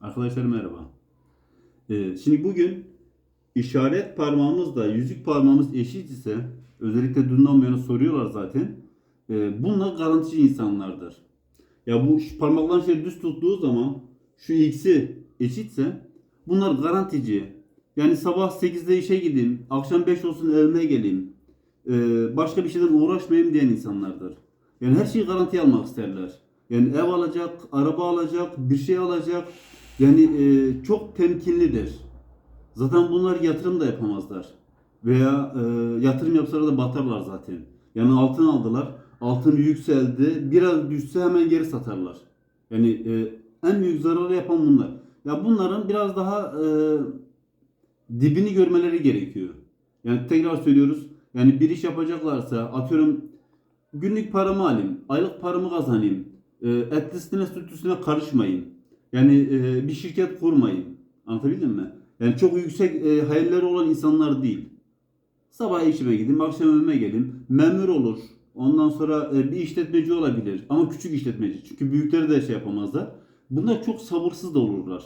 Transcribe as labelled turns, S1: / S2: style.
S1: Arkadaşlar merhaba. Ee, şimdi bugün işaret parmağımızla yüzük parmağımız eşit ise özellikle dünden bu soruyorlar zaten. Ee, bunlar garantici insanlardır. Ya bu parmakların şöyle düz tuttuğu zaman şu x'i eşitse bunlar garantici. Yani sabah 8'de işe gideyim, akşam 5 olsun evime geleyim. Ee, başka bir şeyden uğraşmayayım diyen insanlardır. Yani her şeyi garantiye almak isterler. Yani ev alacak, araba alacak, bir şey alacak. Yani e, çok temkinlidir. Zaten bunlar yatırım da yapamazlar. Veya e, yatırım yapsalar da batarlar zaten. Yani altın aldılar, altın yükseldi, biraz düşse hemen geri satarlar. Yani e, en büyük zararı yapan bunlar. Ya bunların biraz daha e, dibini görmeleri gerekiyor. Yani tekrar söylüyoruz. Yani bir iş yapacaklarsa atıyorum günlük paramı alayım, aylık paramı kazanayım, e, etlisine sütlüsüne karışmayın. Yani e, bir şirket kurmayın. Anlatabildim mi? Yani çok yüksek e, hayalleri olan insanlar değil. Sabah işime gideyim, akşam evime geleyim. Memur olur. Ondan sonra e, bir işletmeci olabilir. Ama küçük işletmeci. Çünkü büyükleri de şey yapamazlar. Bunlar çok sabırsız da olurlar.